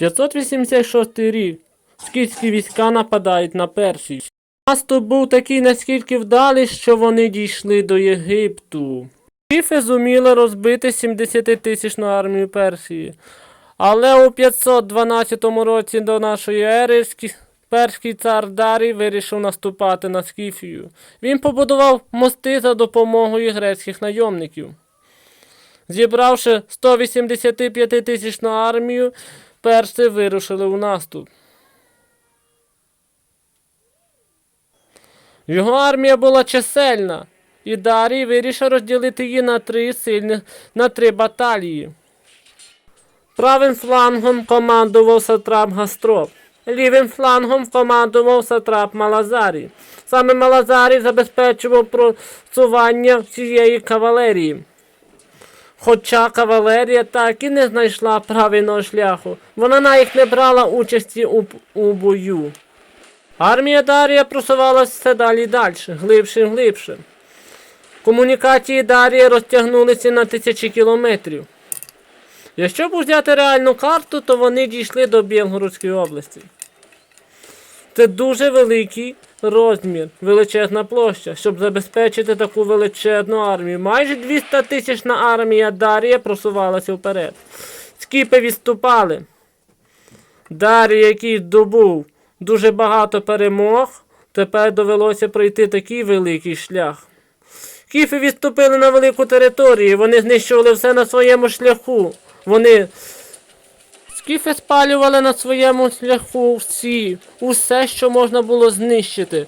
586 рік. Скіфські війська нападають на Персію. Наступ був такий наскільки вдалий, що вони дійшли до Єгипту. Скіфи зуміли розбити 70-тисячну армію Персії. Але у 512 році до нашої ери перський цар Дарій вирішив наступати на Скіфію. Він побудував мости за допомогою грецьких найомників. Зібравши 185 тисячну армію, перси вирушили у наступ. Його армія була чисельна, і Дарій вирішив розділити її на три сильних на три баталії. Правим флангом командував сатрап Гастроп. Лівим флангом командував сатрап Малазарій. Саме Малазарій забезпечував просування всієї кавалерії. Хоча кавалерія так і не знайшла правильного шляху, вона навіть не брала участі у, у бою. Армія Дарія просувалася все далі і далі, глибше і глибше. Комунікації Дарія розтягнулися на тисячі кілометрів. Якщо б взяти реальну карту, то вони дійшли до Білгородської області. Це дуже великий розмір, величезна площа, щоб забезпечити таку величезну армію. Майже 200 тисячна армія Дарія просувалася вперед. Скіпи відступали. Дарій, який здобув дуже багато перемог, тепер довелося пройти такий великий шлях. Кіфи відступили на велику територію, вони знищували все на своєму шляху. Вони Скіфи спалювали на своєму шляху всі, усе, що можна було знищити.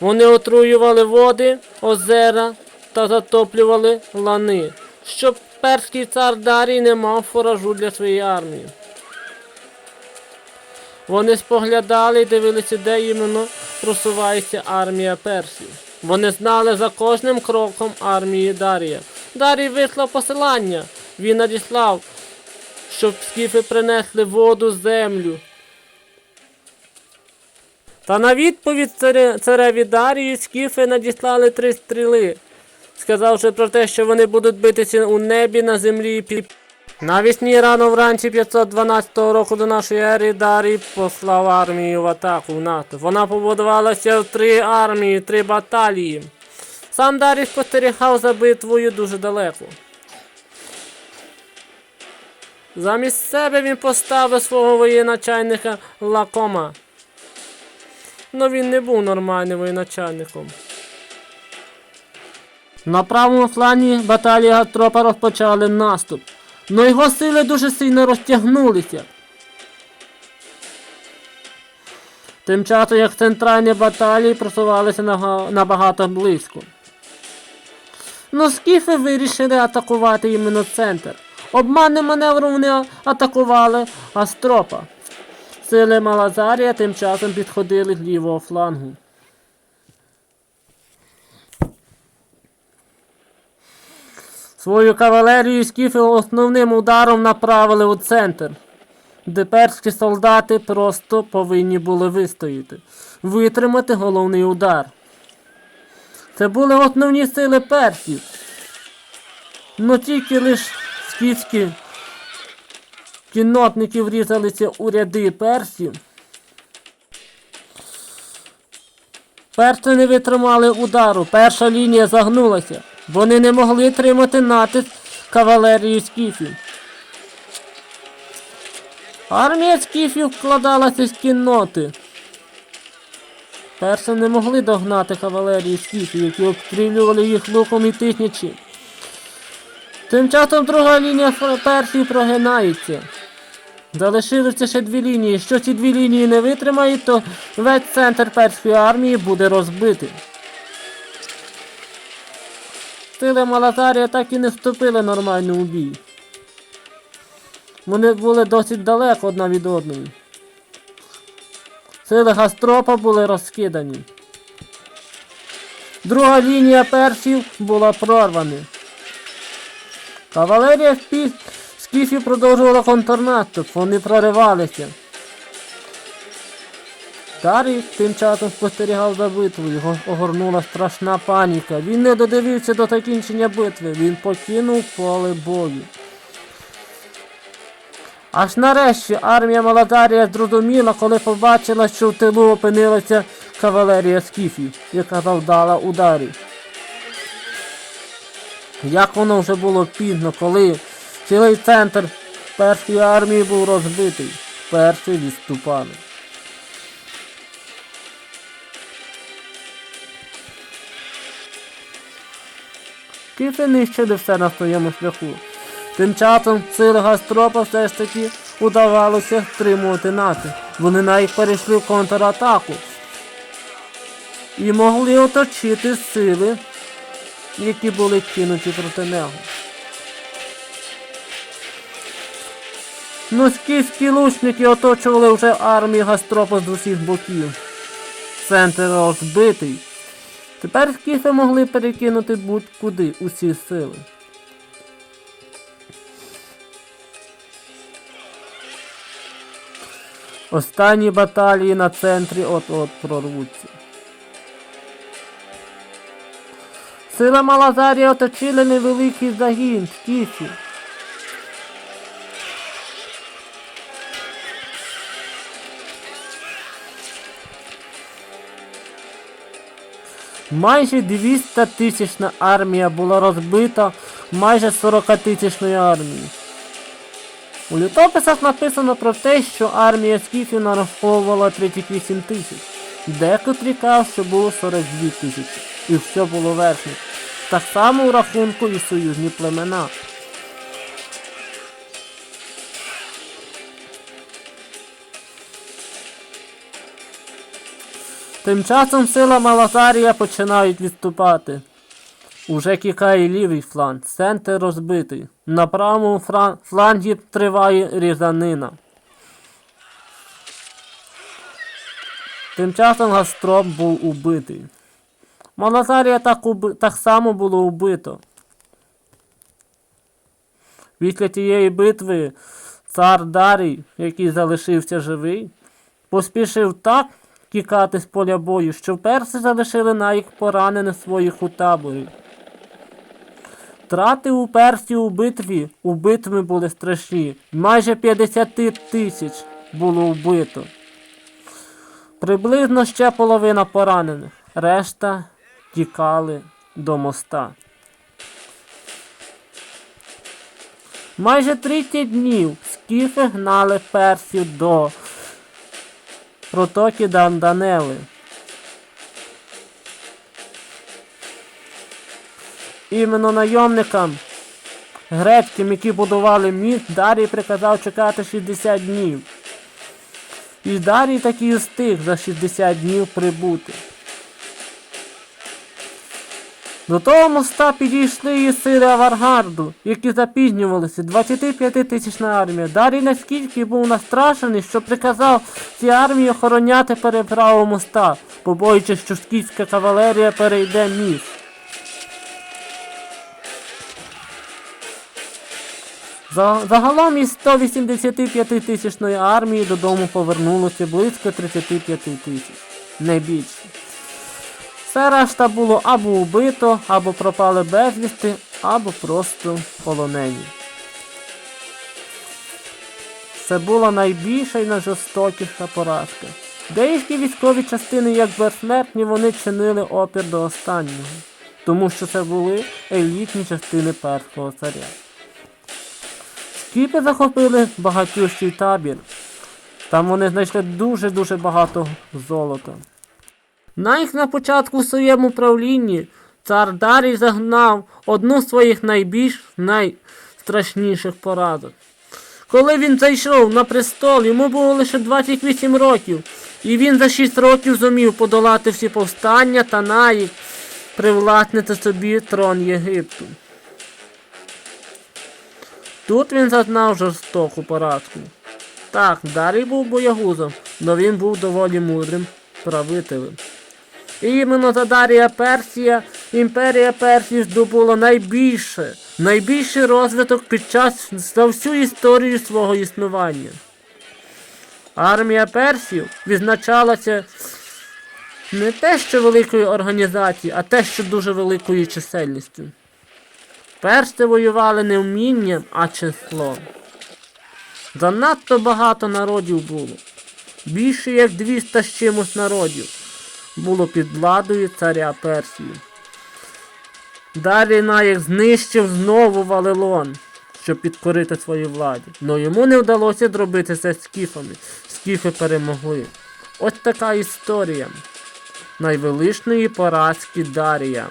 Вони отруювали води, озера та затоплювали лани, щоб перський цар Дарій не мав фуражу для своєї армії. Вони споглядали і дивилися, де іменно просувається армія Персії. Вони знали за кожним кроком армії Дарія. Дарій вислав посилання. Він надіслав, щоб скіфи принесли воду, землю. Та на відповідь цареві Дарії скіфи надіслали три стріли, сказавши про те, що вони будуть битися у небі, на землі і під. Навесні рано вранці 512 року до нашої ери Дарій послав армію в атаку в НАТО. Вона побудувалася в три армії, три баталії. Сам Дарій спостерігав за битвою дуже далеко. Замість себе він поставив свого воєначальника Лакома. Но він не був нормальним воєначальником. На правому флані баталії Гатропа розпочали наступ. Но його сили дуже сильно розтягнулися. Тим часом як центральні баталії просувалися набагато близько. Но скіфи вирішили атакувати іменно центр. Обманним маневром вони атакували Астропа. Сили Малазарія тим часом підходили з лівого флангу. Свою кавалерію скіфи основним ударом направили у центр, де перські солдати просто повинні були вистояти, витримати головний удар. Це були основні сили персів. Но тільки лиш скіфські кіннотники врізалися у ряди персів. Перси не витримали удару, перша лінія загнулася. Вони не могли тримати натиск кавалерії скіфів. Армія скіфів вкладалася з кінноти. Перси не могли догнати кавалерії скіфів, які обстрілювали їх луком і тиснячи. Тим часом друга лінія персів прогинається. Залишилися ще дві лінії. Якщо ці дві лінії не витримають, то весь центр перської армії буде розбитий. Сили Малазарія так і не вступили нормально у бій. Вони були досить далеко одна від одної. Сили Гастропа були розкидані. Друга лінія персів була прорвана. Кавалерія спі- скіфів продовжувала контрнаступ, вони проривалися. Дарій тим часом спостерігав за битвою, його огорнула страшна паніка. Він не додивився до закінчення битви, він покинув поле бою. Аж нарешті армія Маладарія зрозуміла, коли побачила, що в тилу опинилася кавалерія скіфів, яка завдала ударів. Як воно вже було пізно, коли цілий центр першої армії був розбитий, перші відступали. Кіфи нищили все на своєму шляху. Тим часом сили Гастропа все ж таки удавалося стримувати натиск. Вони навіть перейшли в контратаку і могли оточити сили, які були кинуті проти нього. Ну, скіфські лучники оточували вже армію Гастропа з усіх боків. Центр розбитий. Тепер скіфи могли перекинути будь-куди усі сили. Останні баталії на центрі от-от прорвуться. Сила Малазарія оточили невеликий загін скіфів. Майже 200 тисячна армія була розбита майже 40 тисячною армією. У літописах написано про те, що армія скіфів нараховувала 38 тисяч. Декотрі кажуть, що було 42 тисячі. І все було верхнє. Так само у рахунку і союзні племена. Тим часом сила Малазарія починають відступати. Уже кікає лівий фланг, центр розбитий. На правому флангі триває різанина. Тим часом Гастроп був убитий. Малазарія так, уби... так само було убито. Після тієї битви цар Дарій, який залишився живий, поспішив так тікати з поля бою, що перси залишили навіть поранених своїх у таборі. Втрати у персів у битві у битві були страшні. Майже 50 тисяч було вбито. Приблизно ще половина поранених. Решта тікали до моста. Майже 30 днів скіфи гнали персів до протоки Данданели. Іменно найомникам грецьким, які будували міст, Дарій приказав чекати 60 днів. І Дарій таки і встиг за 60 днів прибути. До того моста підійшли і сили аваргарду, які запізнювалися, 25-тисячна армія. Дарій наскільки був настрашений, що приказав цій армії охороняти переправу моста, побоюючись, що скіфська кавалерія перейде міст. Загалом із 185 тисячної армії додому повернулося близько 35 тисяч, не більше. Все решта було або убито, або пропали безвісти, або просто полонені. Це була найбільша і найжорстокіша поразка. Деякі військові частини, як безсмертні, вони чинили опір до останнього, тому що це були елітні частини першого царя. Скіпи захопили багатющий табір. Там вони знайшли дуже-дуже багато золота. Навіть на початку в своєму правлінні цар Дарій загнав одну з своїх найбільш найстрашніших поразок. Коли він зайшов на престол, йому було лише 28 років, і він за 6 років зумів подолати всі повстання та навіть привласнити собі трон Єгипту. Тут він зазнав жорстоку поразку. Так, Дарій був боягузом, але він був доволі мудрим правителем. Іменно за Дарія Персія імперія Персії здобула найбільше, найбільший розвиток під час за всю історію свого існування. Армія персів відзначалася не те, що великою організацією, а те, що дуже великою чисельністю. Перси воювали не вмінням, а числом. Занадто багато народів було. Більше як 200 з чимось народів було під владою царя Персії. Далі Наїх знищив знову Вавилон, щоб підкорити своїй владі. Но йому не вдалося зробити це скіфами. Скіфи перемогли. Ось така історія найвеличної поразки Дарія.